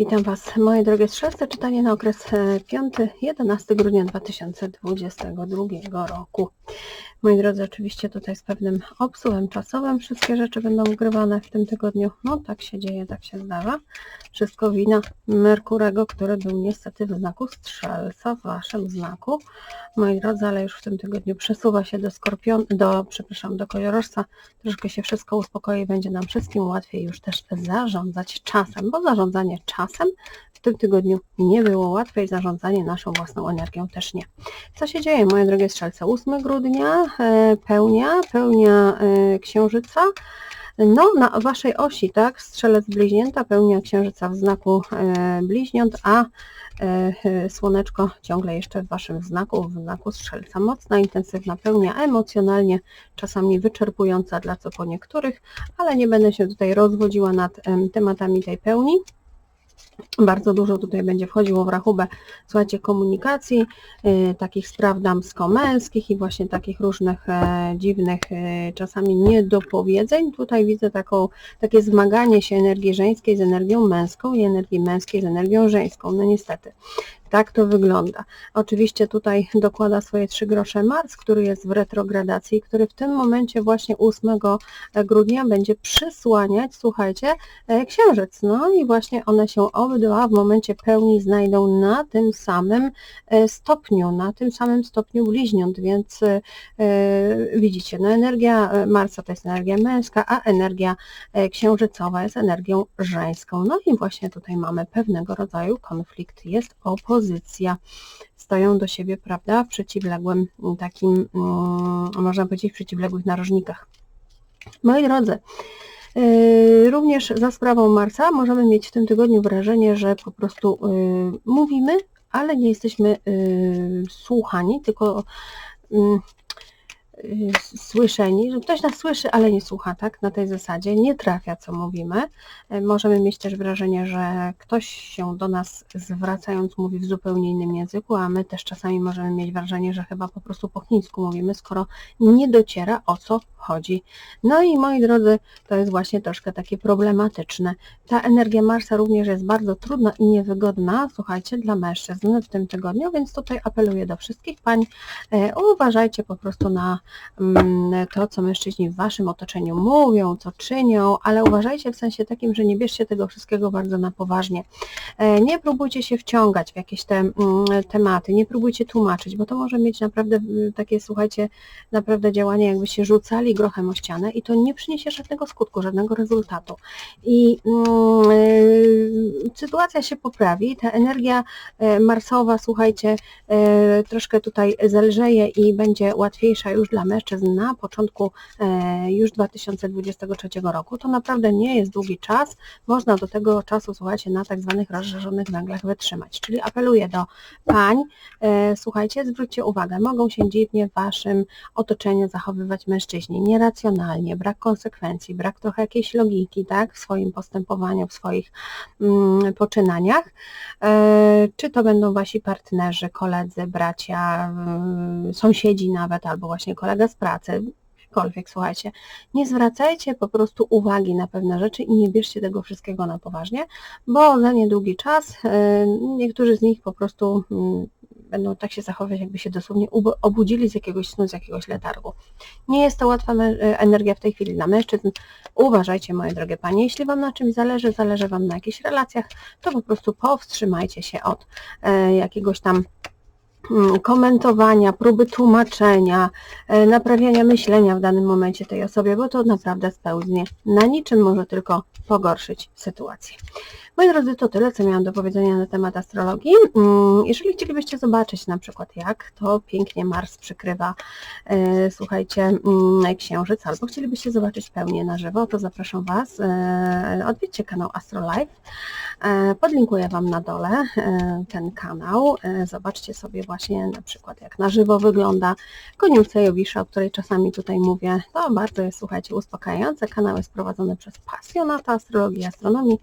Witam Was, moje drogie strzelce. Czytanie na okres 5-11 grudnia 2022 roku. Moi drodzy, oczywiście tutaj z pewnym obsuwem czasowym wszystkie rzeczy będą wgrywane w tym tygodniu. No tak się dzieje, tak się zdarza. Wszystko wina Merkurego, który był niestety w znaku strzelca, w Waszym znaku. Moi drodzy, ale już w tym tygodniu przesuwa się do Skorpion, do, przepraszam, do Kojorożca. Troszkę się wszystko uspokoi, będzie nam wszystkim łatwiej już też zarządzać czasem, bo zarządzanie czasem w tym tygodniu nie było łatwe i zarządzanie naszą własną energią też nie. Co się dzieje, moje drogie strzelce? 8 grudnia e, pełnia, pełnia e, księżyca. No, na waszej osi, tak, strzelec bliźnięta, pełnia księżyca w znaku e, bliźniąt, a słoneczko ciągle jeszcze w waszym znaku, w znaku strzelca. Mocna, intensywna pełnia, emocjonalnie, czasami wyczerpująca dla co po niektórych, ale nie będę się tutaj rozwodziła nad tematami tej pełni. Bardzo dużo tutaj będzie wchodziło w rachubę, słuchajcie, komunikacji, y, takich spraw damsko-męskich i właśnie takich różnych e, dziwnych e, czasami niedopowiedzeń. Tutaj widzę taką, takie zmaganie się energii żeńskiej z energią męską i energii męskiej z energią żeńską. No niestety. Tak to wygląda. Oczywiście tutaj dokłada swoje trzy grosze Mars, który jest w retrogradacji, który w tym momencie właśnie 8 grudnia będzie przysłaniać, słuchajcie, e, księżyc. No i właśnie one się obydwa w momencie pełni znajdą na tym samym e, stopniu, na tym samym stopniu bliźniąt, więc e, widzicie, no energia Marsa to jest energia męska, a energia księżycowa jest energią żeńską. No i właśnie tutaj mamy pewnego rodzaju konflikt, jest opozycja pozycja. Stoją do siebie, prawda, w przeciwległym takim, mm, można powiedzieć, w przeciwległych narożnikach. Moi drodzy, Również za sprawą Marsa możemy mieć w tym tygodniu wrażenie, że po prostu yy, mówimy, ale nie jesteśmy yy, słuchani, tylko Y, słyszeni, że ktoś nas słyszy, ale nie słucha, tak, na tej zasadzie, nie trafia, co mówimy. Y, możemy mieć też wrażenie, że ktoś się do nas zwracając mówi w zupełnie innym języku, a my też czasami możemy mieć wrażenie, że chyba po prostu po chińsku mówimy, skoro nie dociera o co chodzi. No i moi drodzy, to jest właśnie troszkę takie problematyczne. Ta energia Marsa również jest bardzo trudna i niewygodna, słuchajcie, dla mężczyzn w tym tygodniu, więc tutaj apeluję do wszystkich pań, y, uważajcie po prostu na to, co mężczyźni w waszym otoczeniu mówią, co czynią, ale uważajcie w sensie takim, że nie bierzcie tego wszystkiego bardzo na poważnie. E, nie próbujcie się wciągać w jakieś te mm, tematy, nie próbujcie tłumaczyć, bo to może mieć naprawdę mm, takie, słuchajcie, naprawdę działanie, jakby się rzucali grochem o ścianę i to nie przyniesie żadnego skutku, żadnego rezultatu. I yy, sytuacja się poprawi, ta energia marsowa, słuchajcie, troszkę tutaj zelżeje i będzie łatwiejsza już dla mężczyzn na początku e, już 2023 roku. To naprawdę nie jest długi czas. Można do tego czasu, słuchajcie, na tak zwanych rozżarzonych węglach wytrzymać. Czyli apeluję do pań, e, słuchajcie, zwróćcie uwagę, mogą się dziwnie w waszym otoczeniu zachowywać mężczyźni, nieracjonalnie, brak konsekwencji, brak trochę jakiejś logiki, tak, w swoim postępowaniu, w swoich mm, poczynaniach. E, czy to będą wasi partnerzy, koledzy, bracia, sąsiedzi nawet, albo właśnie kolega z pracy, jakkolwiek, słuchajcie, nie zwracajcie po prostu uwagi na pewne rzeczy i nie bierzcie tego wszystkiego na poważnie, bo za niedługi czas y, niektórzy z nich po prostu mm, będą tak się zachowywać, jakby się dosłownie obudzili z jakiegoś snu, z jakiegoś letargu. Nie jest to łatwa y, energia w tej chwili dla mężczyzn. Uważajcie, moje drogie panie, jeśli Wam na czymś zależy, zależy Wam na jakichś relacjach, to po prostu powstrzymajcie się od y, jakiegoś tam komentowania, próby tłumaczenia, e, naprawiania myślenia w danym momencie tej osobie, bo to naprawdę spełznie na niczym może tylko pogorszyć sytuację. Moi drodzy, to tyle, co miałam do powiedzenia na temat astrologii. Mm, jeżeli chcielibyście zobaczyć na przykład jak to pięknie Mars przykrywa, e, słuchajcie, mm, księżyc, albo chcielibyście zobaczyć pełnię na żywo, to zapraszam Was, e, odwiedźcie kanał AstroLife. E, podlinkuję Wam na dole ten kanał. Zobaczcie sobie właśnie na przykład jak na żywo wygląda koniunkcja Jowisza, o której czasami tutaj mówię. To bardzo jest, słuchajcie, uspokajające. Kanał jest prowadzony przez pasjonata astrologii i astronomii.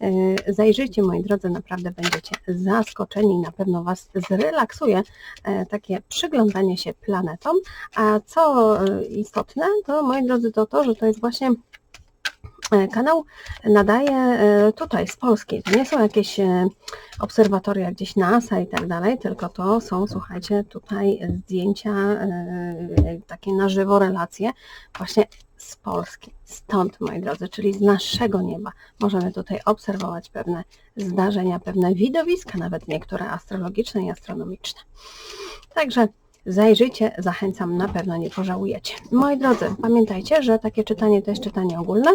E, zajrzyjcie, moi drodzy, naprawdę będziecie zaskoczeni na pewno Was zrelaksuje e, takie przyglądanie się planetom. A co e, istotne, to moi drodzy, to to, że to jest właśnie E, kanał nadaje e, tutaj z Polski. To nie są jakieś e, obserwatoria gdzieś NASA i tak dalej, tylko to są, słuchajcie, tutaj zdjęcia, takie na żywo relacje właśnie z Polski. Stąd, moi drodzy, czyli z naszego nieba możemy tutaj obserwować pewne zdarzenia, pewne widowiska, nawet niektóre astrologiczne i astronomiczne. Także Zajrzyjcie, zachęcam, na pewno nie pożałujecie. Moi drodzy, pamiętajcie, że takie czytanie to jest czytanie ogólne.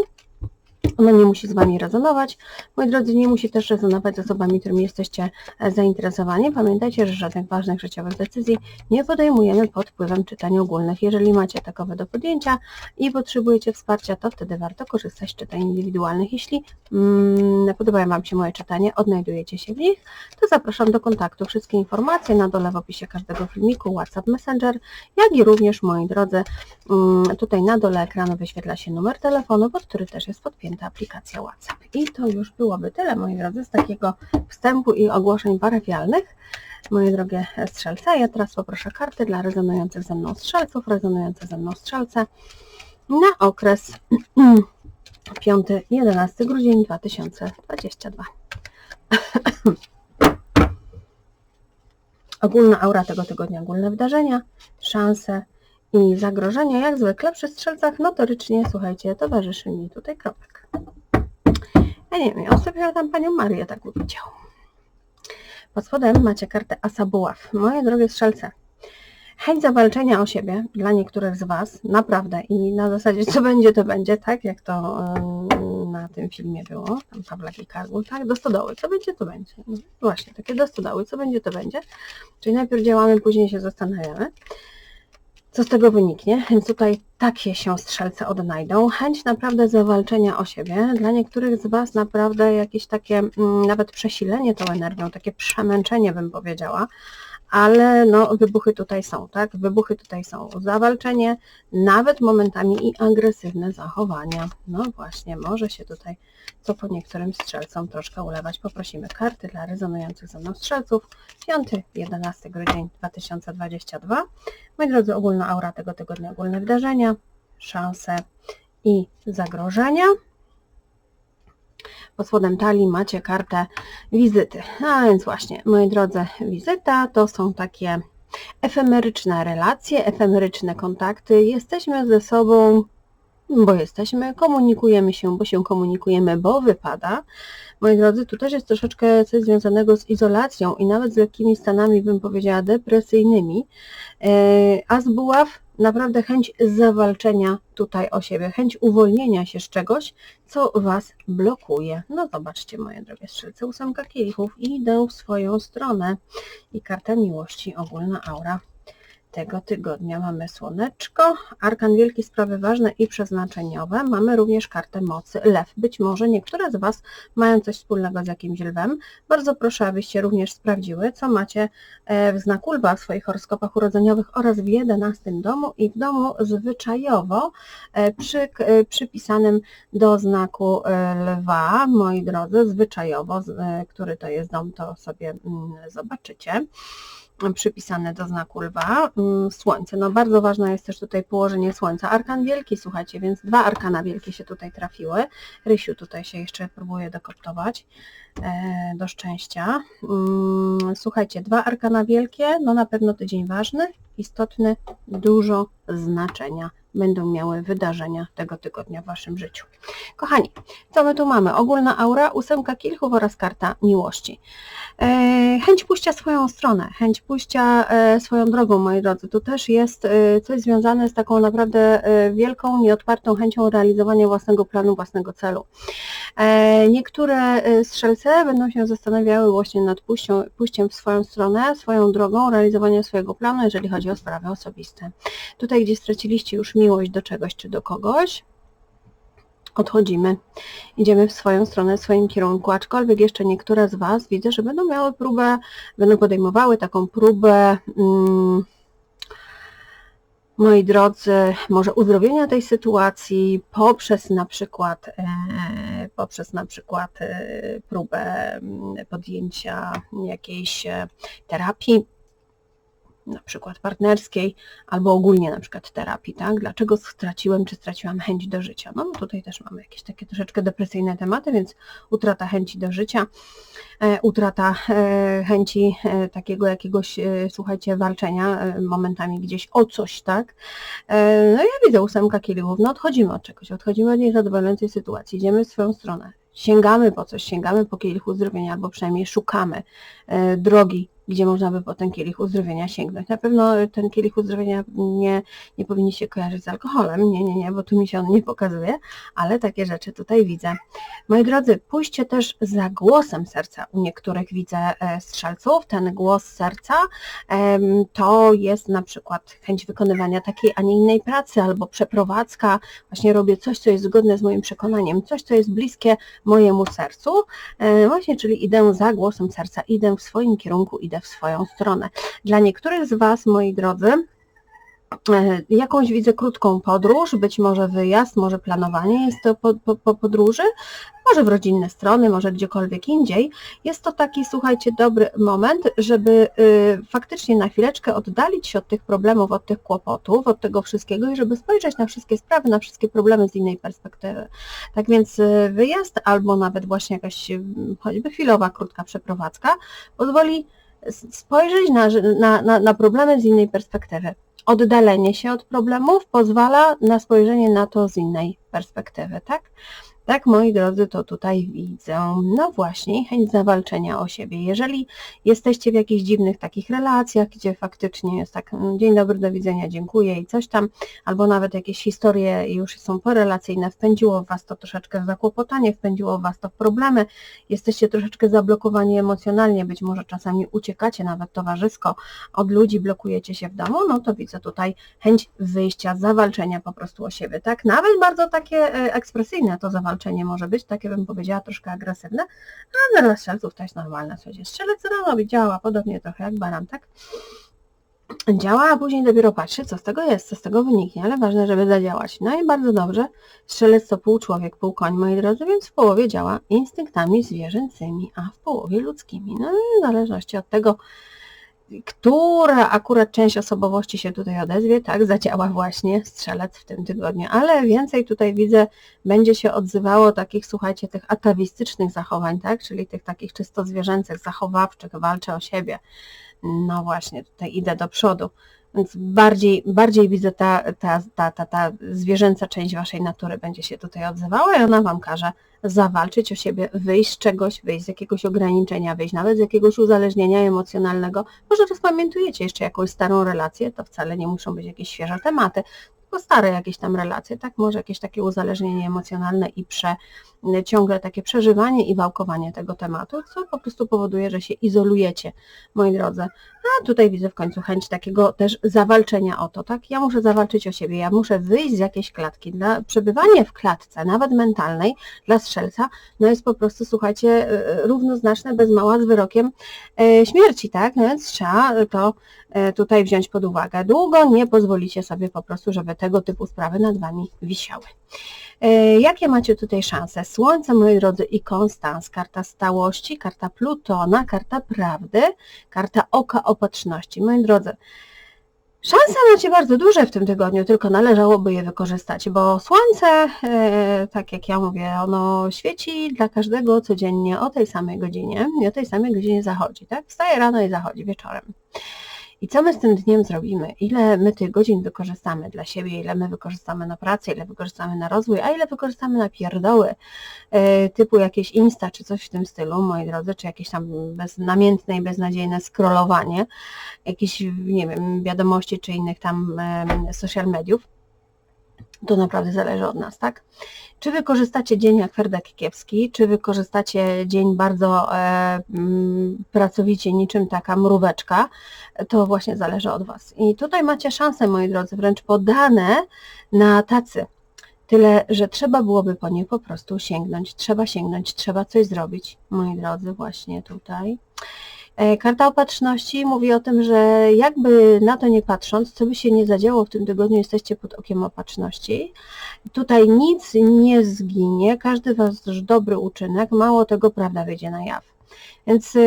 Ono nie musi z Wami rezonować. Moi drodzy, nie musi też rezonować z osobami, którymi jesteście e, zainteresowani. Pamiętajcie, że żadnych ważnych życiowych decyzji nie podejmujemy pod wpływem czytań ogólnych. Jeżeli macie takowe do podjęcia i potrzebujecie wsparcia, to wtedy warto korzystać z czytań indywidualnych. Jeśli mm, podobają Wam się moje czytanie, odnajdujecie się w nich, to zapraszam do kontaktu. Wszystkie informacje na dole w opisie każdego filmiku, WhatsApp Messenger, jak i również, moi drodzy, mm, tutaj na dole ekranu wyświetla się numer telefonu, pod który też jest podpięty aplikacja WhatsApp. I to już byłoby tyle, moi drodzy, z takiego wstępu i ogłoszeń parafialnych. Moje drogie strzelce, ja teraz poproszę karty dla rezonujących ze mną strzelców, rezonujące ze mną strzelce na okres 5-11 grudzień 2022. Ogólna aura tego tygodnia, ogólne wydarzenia, szanse i zagrożenia, jak zwykle przy strzelcach notorycznie, słuchajcie, towarzyszy mi tutaj kropek. Ja nie wiem, ja tam Panią Marię tak widział. Pod spodem macie kartę Asa Buław. Moje drogie strzelce, chęć zawalczenia o siebie dla niektórych z Was, naprawdę i na zasadzie co będzie, to będzie, tak jak to na tym filmie było, tam Pawlak i Kargul, tak, do stodoły, co będzie, to będzie. Właśnie, takie do stodoły, co będzie, to będzie. Czyli najpierw działamy, później się zastanawiamy co z tego wyniknie, więc tutaj takie się strzelce odnajdą. Chęć naprawdę zawalczenia o siebie. Dla niektórych z Was naprawdę jakieś takie mm, nawet przesilenie tą energią, takie przemęczenie bym powiedziała, ale no wybuchy tutaj są, tak? Wybuchy tutaj są. Zawalczenie, nawet momentami i agresywne zachowania. No właśnie, może się tutaj co po niektórym strzelcom troszkę ulewać. Poprosimy karty dla rezonujących ze mną strzelców. 5-11 grudzień 2022. Moi drodzy, ogólna aura tego tygodnia, ogólne wydarzenia, szanse i zagrożenia. Pod spodem talii macie kartę wizyty. A więc właśnie, moi drodzy, wizyta to są takie efemeryczne relacje, efemeryczne kontakty. Jesteśmy ze sobą bo jesteśmy, komunikujemy się, bo się komunikujemy, bo wypada. Moi drodzy, tu też jest troszeczkę coś związanego z izolacją i nawet z lekkimi stanami, bym powiedziała, depresyjnymi. E, a z buław naprawdę chęć zawalczenia tutaj o siebie, chęć uwolnienia się z czegoś, co Was blokuje. No zobaczcie, moje drogie strzelce, ósemka kielichów i idę w swoją stronę. I karta miłości, ogólna aura tego tygodnia mamy Słoneczko, Arkan Wielki, sprawy ważne i przeznaczeniowe. Mamy również kartę mocy Lew. Być może niektóre z Was mają coś wspólnego z jakimś lwem. Bardzo proszę, abyście również sprawdziły, co macie e, w znaku lwa w swoich horoskopach urodzeniowych oraz w 11 domu i w domu zwyczajowo e, przy, e, przypisanym do znaku lwa, moi drodzy, zwyczajowo, który to jest dom, to sobie mm, zobaczycie przypisane do znaku lwa, mm, słońce. No bardzo ważne jest też tutaj położenie słońca. Arkan wielki, słuchajcie, więc dwa arkana wielkie się tutaj trafiły. Rysiu tutaj się jeszcze próbuje dokoptować e, do szczęścia. Mm, słuchajcie, dwa arkana wielkie, no na pewno tydzień ważny, istotny, dużo znaczenia będą miały wydarzenia tego tygodnia w Waszym życiu. Kochani, co my tu mamy? Ogólna aura, ósemka kilchów oraz karta miłości. E, chęć pójścia swoją stronę, chęć pójścia e, swoją drogą, moi drodzy. Tu też jest e, coś związane z taką naprawdę wielką, nieodpartą chęcią realizowania własnego planu, własnego celu. Niektóre strzelce będą się zastanawiały właśnie nad pójściem, pójściem w swoją stronę, swoją drogą, realizowaniem swojego planu, jeżeli chodzi o sprawy osobiste. Tutaj, gdzie straciliście już miłość do czegoś czy do kogoś, odchodzimy, idziemy w swoją stronę, w swoim kierunku, aczkolwiek jeszcze niektóre z Was widzę, że będą miały próbę, będą podejmowały taką próbę, mm, moi drodzy, może uzdrowienia tej sytuacji poprzez na przykład, e, poprzez na przykład e, próbę mm, podjęcia jakiejś e, terapii, na przykład partnerskiej, albo ogólnie na przykład terapii, tak? Dlaczego straciłem czy straciłam chęć do życia? No tutaj też mamy jakieś takie troszeczkę depresyjne tematy, więc utrata chęci do życia, e, utrata e, chęci e, takiego jakiegoś, słuchajcie, walczenia momentami gdzieś o coś, tak? No ja widzę ósemka kielichów, no odchodzimy od czegoś, odchodzimy od niezadowalającej sytuacji, idziemy w swoją stronę, sięgamy po coś, sięgamy po kielich uzdrowienia, albo przynajmniej szukamy drogi gdzie można by po ten kielich uzdrowienia sięgnąć. Na pewno ten kielich uzdrowienia nie, nie powinni się kojarzyć z alkoholem, nie, nie, nie, bo tu mi się on nie pokazuje, ale takie rzeczy tutaj widzę. Moi drodzy, pójście też za głosem serca. U niektórych widzę e, strzelców, ten głos serca to jest na przykład chęć wykonywania takiej, a nie innej pracy, albo przeprowadzka, właśnie robię coś, co jest zgodne z moim przekonaniem, coś, co jest bliskie mojemu sercu, e, właśnie, czyli idę za głosem serca, idę w swoim kierunku, idę w swoją stronę. Dla niektórych z Was, moi drodzy, e, jakąś widzę krótką podróż, być może wyjazd, może planowanie jest to po, po, po, podróży, może w rodzinne strony, może gdziekolwiek indziej. Jest to taki, słuchajcie, dobry moment, żeby y, faktycznie na chwileczkę oddalić się od tych problemów, od tych kłopotów, od tego wszystkiego i żeby spojrzeć na wszystkie sprawy, na wszystkie problemy z innej perspektywy. Tak więc y, wyjazd albo nawet właśnie jakaś y, choćby chwilowa, krótka przeprowadzka pozwoli spojrzeć na, na, na, problemy z innej perspektywy. Oddalenie się od problemów pozwala na spojrzenie na to z innej perspektywy, tak? Tak, moi drodzy, to tutaj widzę, no właśnie, chęć zawalczenia o siebie. Jeżeli jesteście w jakichś dziwnych takich relacjach, gdzie faktycznie jest tak, mm, dzień dobry, do widzenia, dziękuję i coś tam, albo nawet jakieś historie już są porelacyjne, wpędziło Was to troszeczkę w zakłopotanie, wpędziło Was to w problemy, jesteście troszeczkę zablokowani emocjonalnie, być może czasami uciekacie nawet towarzysko od ludzi, blokujecie się w domu, no to widzę tutaj chęć wyjścia, zawalczenia po prostu o siebie, tak? Nawet bardzo takie e, ekspresyjne to zawalczenie zwalczenie może być, takie bym powiedziała troszkę agresywne, a dla strzelców to jest normalne. Słuchajcie, strzelec robi? Działa podobnie trochę jak baran, tak? Działa, a później dopiero patrzy, co z tego jest, co z tego wyniknie, ale ważne, żeby zadziałać. No i bardzo dobrze, strzelec to pół człowiek, pół koń, moi drodzy, więc w połowie działa instynktami zwierzęcymi, a w połowie ludzkimi. No i w zależności od tego, która akurat część osobowości się tutaj odezwie, tak, zadziała właśnie strzelec w tym tygodniu, ale więcej tutaj widzę, będzie się odzywało takich, słuchajcie, tych atawistycznych zachowań, tak, czyli tych takich czysto zwierzęcych, zachowawczych, walczę o siebie. No właśnie, tutaj idę do przodu. Więc bardziej, bardziej widzę ta, ta, ta, ta, ta zwierzęca część waszej natury będzie się tutaj odzywała i ona wam każe zawalczyć o siebie, wyjść z czegoś, wyjść z jakiegoś ograniczenia, wyjść nawet z jakiegoś uzależnienia emocjonalnego. Może rozpamiętujecie jeszcze jakąś starą relację, to wcale nie muszą być jakieś świeże tematy, tylko stare jakieś tam relacje, tak? Może jakieś takie uzależnienie emocjonalne i prze, ciągle takie przeżywanie i wałkowanie tego tematu, co po prostu powoduje, że się izolujecie, moi drodzy. A tutaj widzę w końcu chęć takiego też zawalczenia o to, tak? Ja muszę zawalczyć o siebie, ja muszę wyjść z jakiejś klatki. Dla, przebywanie w klatce, nawet mentalnej, dla strzelca, no jest po prostu, słuchajcie, e, e, równoznaczne bez mała z wyrokiem śmierci, tak? No więc trzeba to tutaj wziąć pod uwagę. Długo nie pozwolicie sobie po prostu, żeby tego typu sprawy nad Wami wisiały. E, jakie macie tutaj szanse? Słońce, moi drodzy, i Konstans, karta stałości, karta Plutona, karta prawdy, karta oka opatrzności. Moi drodzy, Szanse macie bardzo duże w tym tygodniu, tylko należałoby je wykorzystać, bo słońce, e, tak jak ja mówię, ono świeci dla każdego codziennie o tej samej godzinie i o tej samej godzinie zachodzi, tak? Wstaje rano i zachodzi wieczorem. I co my z tym dniem zrobimy? Ile my tych godzin wykorzystamy dla siebie, ile my wykorzystamy na pracę, ile wykorzystamy na rozwój, a ile wykorzystamy na pierdoły e, typu jakieś Insta czy coś w tym stylu, moi drodzy, czy jakieś tam beznamiętne i beznadziejne scrollowanie, jakieś, nie wiem, wiadomości czy innych tam social mediów to naprawdę zależy od nas, tak? Czy wykorzystacie dzień jak Ferdek Kiepski, czy wykorzystacie dzień bardzo e, m, pracowicie, niczym taka mróweczka, to właśnie zależy od Was. I tutaj macie szansę, moi drodzy, wręcz podane na tacy. Tyle, że trzeba byłoby po nie po prostu sięgnąć, trzeba sięgnąć, trzeba coś zrobić, moi drodzy, właśnie tutaj. E, karta opatrzności mówi o tym, że jakby na to nie patrząc, co by się nie zadziało w tym tygodniu, jesteście pod okiem opatrzności. Tutaj nic nie zginie, każdy wasz dobry uczynek, mało tego prawda wyjdzie na jaw. Więc y,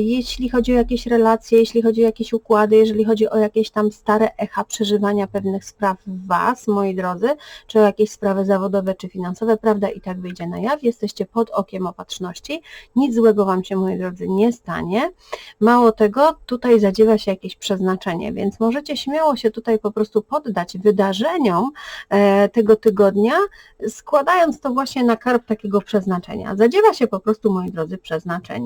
jeśli chodzi o jakieś relacje, jeśli chodzi o jakieś układy, jeżeli chodzi o jakieś tam stare echa przeżywania pewnych spraw w Was, moi drodzy, czy o jakieś sprawy zawodowe czy finansowe, prawda i tak wyjdzie na jaw, jesteście pod okiem opatrzności, nic złego Wam się, moi drodzy, nie stanie. Mało tego, tutaj zadziewa się jakieś przeznaczenie, więc możecie śmiało się tutaj po prostu poddać wydarzeniom e, tego tygodnia, składając to właśnie na karb takiego przeznaczenia. Zadziewa się po prostu, moi drodzy, przeznaczenie.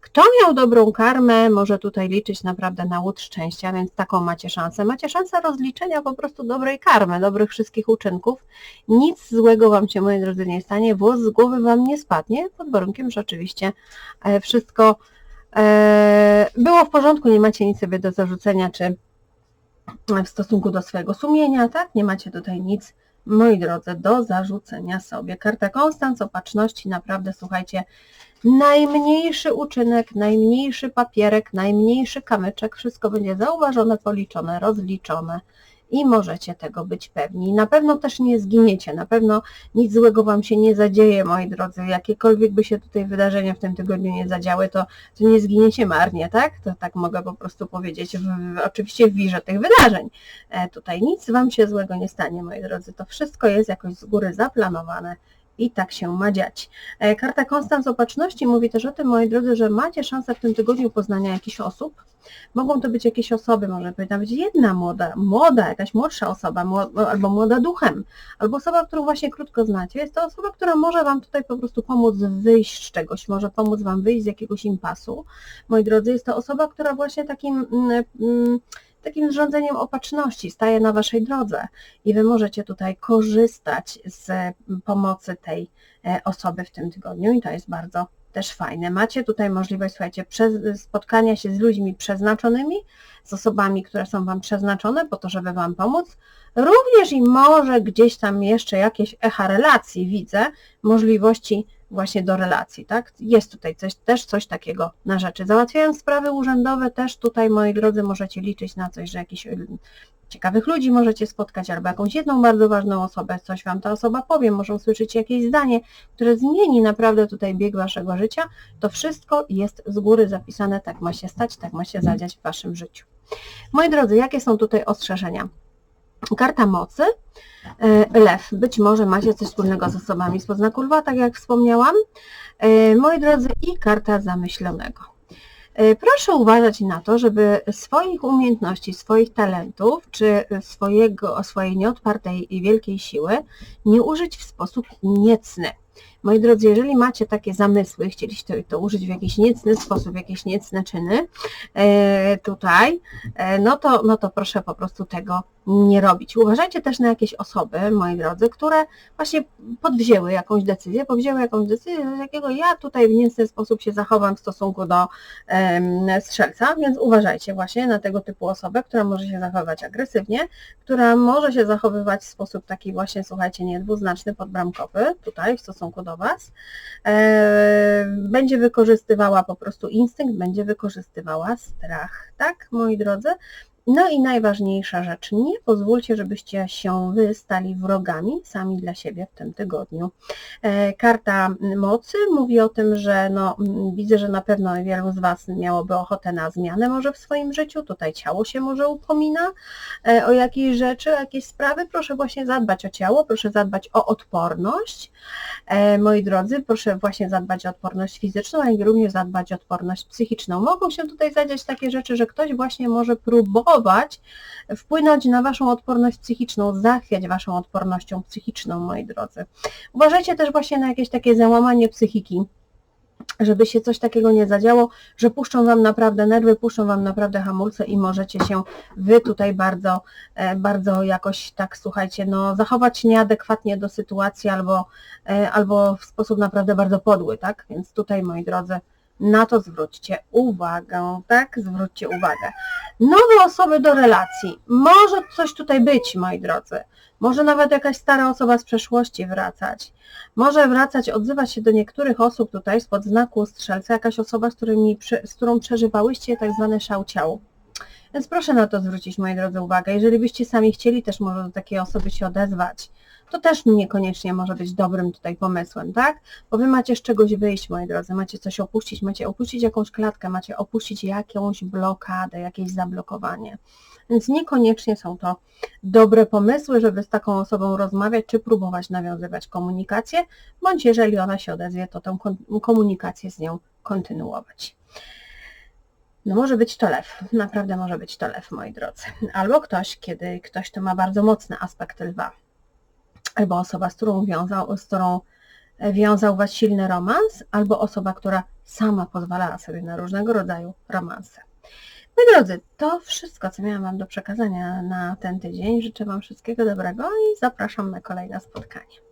Kto miał dobrą karmę, może tutaj liczyć naprawdę na łód szczęścia, więc taką macie szansę. Macie szansę rozliczenia po prostu dobrej karmy, dobrych wszystkich uczynków. Nic złego Wam się, moi drodzy, nie stanie, włos z głowy Wam nie spadnie, pod warunkiem, że oczywiście e, wszystko e, było w porządku, nie macie nic sobie do zarzucenia, czy w stosunku do swojego sumienia, tak? Nie macie tutaj nic, moi drodzy, do zarzucenia sobie. Karta Konstans, opatrzności, naprawdę, słuchajcie, najmniejszy uczynek, najmniejszy papierek, najmniejszy kamyczek, wszystko będzie zauważone, policzone, rozliczone i możecie tego być pewni. Na pewno też nie zginiecie, na pewno nic złego Wam się nie zadzieje, moi drodzy. Jakiekolwiek by się tutaj wydarzenia w tym tygodniu nie zadziały, to, to nie zginiecie marnie, tak? To tak mogę po prostu powiedzieć, w, oczywiście w wirze tych wydarzeń. E, tutaj nic Wam się złego nie stanie, moi drodzy. To wszystko jest jakoś z góry zaplanowane i tak się ma dziać. E, karta Konstans Opatrzności mówi też o tym, moi drodzy, że macie szansę w tym tygodniu poznania jakichś osób. Mogą to być jakieś osoby, może być nawet jedna młoda, młoda, jakaś młodsza osoba, albo młoda duchem, albo osoba, którą właśnie krótko znacie. Jest to osoba, która może Wam tutaj po prostu pomóc wyjść z czegoś, może pomóc Wam wyjść z jakiegoś impasu. Moi drodzy, jest to osoba, która właśnie takim... Mm, mm, takim zrządzeniem opatrzności staje na Waszej drodze i Wy możecie tutaj korzystać z pomocy tej e, osoby w tym tygodniu i to jest bardzo też fajne. Macie tutaj możliwość, słuchajcie, spotkania się z ludźmi przeznaczonymi, z osobami, które są Wam przeznaczone po to, żeby Wam pomóc. Również i może gdzieś tam jeszcze jakieś echa relacji widzę, możliwości właśnie do relacji, tak? Jest tutaj coś, też coś takiego na rzeczy. Załatwiając sprawy urzędowe, też tutaj, moi drodzy, możecie liczyć na coś, że jakiś y, ciekawych ludzi możecie spotkać, albo jakąś jedną bardzo ważną osobę, coś Wam ta osoba powie, może usłyszeć jakieś zdanie, które zmieni naprawdę tutaj bieg Waszego życia. To wszystko jest z góry zapisane, tak ma się stać, tak ma się zadziać w Waszym życiu. Moi drodzy, jakie są tutaj ostrzeżenia? Karta mocy, e, lew. Być może macie coś wspólnego z osobami z podznaku lwa, tak jak wspomniałam. E, moi drodzy, i karta zamyślonego. E, proszę uważać na to, żeby swoich umiejętności, swoich talentów, czy swojego, swojej nieodpartej i wielkiej siły nie użyć w sposób niecny. Moi drodzy, jeżeli macie takie zamysły, chcieliście to, użyć w jakiś niecny sposób, jakieś niecne czyny e, tutaj, e, no, to, no to proszę po prostu tego nie robić. Uważajcie też na jakieś osoby, moi drodzy, które właśnie podwzięły jakąś decyzję, powzięły jakąś decyzję, z jakiego ja tutaj w niecny sposób się zachowam w stosunku do strzelca, więc uważajcie właśnie na tego typu osobę, która może się zachowywać agresywnie, która może się zachowywać w sposób taki właśnie, słuchajcie, niedwuznaczny, podbramkowy tutaj w stosunku do Was. E, będzie wykorzystywała po prostu instynkt, będzie wykorzystywała strach, tak, moi drodzy? No i najważniejsza rzecz, nie pozwólcie, żebyście się wy stali wrogami sami dla siebie w tym tygodniu. E, karta mocy mówi o tym, że no, widzę, że na pewno wielu z Was miałoby ochotę na zmianę może w swoim życiu, tutaj ciało się może upomina e, o jakieś rzeczy, o jakieś sprawy, proszę właśnie zadbać o ciało, proszę zadbać o odporność, e, moi drodzy, proszę właśnie zadbać o odporność fizyczną, jak również zadbać o odporność psychiczną. Mogą się tutaj zadziać takie rzeczy, że ktoś właśnie może próbować wpłynąć na Waszą odporność psychiczną, zachwiać Waszą odpornością psychiczną, moi drodzy. Uważajcie też właśnie na jakieś takie załamanie psychiki, żeby się coś takiego nie zadziało, że puszczą Wam naprawdę nerwy, puszczą Wam naprawdę hamulce i możecie się Wy tutaj bardzo, e, bardzo jakoś tak, słuchajcie, no zachować nieadekwatnie do sytuacji albo, e, albo w sposób naprawdę bardzo podły, tak? Więc tutaj, moi drodzy, na to zwróćcie uwagę, tak? Zwróćcie uwagę. Nowe osoby do relacji. Może coś tutaj być, moi drodzy. Może nawet jakaś stara osoba z przeszłości wracać. Może wracać, odzywać się do niektórych osób tutaj spod znaku strzelca, jakaś osoba, z, którymi, z którą przeżywałyście tak zwany szał ciał. Więc proszę na to zwrócić, moi drodzy, uwagę. Jeżeli byście sami chcieli też może do takiej osoby się odezwać, to też niekoniecznie może być dobrym tutaj pomysłem, tak? Bo wy macie z czegoś wyjść, moi drodzy, macie coś opuścić, macie opuścić jakąś klatkę, macie opuścić jakąś blokadę, jakieś zablokowanie. Więc niekoniecznie są to dobre pomysły, żeby z taką osobą rozmawiać, czy próbować nawiązywać komunikację, bądź jeżeli ona się odezwie, to tę komunikację z nią kontynuować. No może być to lew, naprawdę może być to lew, moi drodzy. Albo ktoś, kiedy ktoś to ma bardzo mocny aspekt lwa, albo osoba, z którą wiązał, z którą wiązał Was silny romans, albo osoba, która sama pozwalała sobie na różnego rodzaju romanse. Moi drodzy, to wszystko, co miałam Wam do przekazania na ten tydzień. Życzę Wam wszystkiego dobrego i zapraszam na kolejne spotkanie.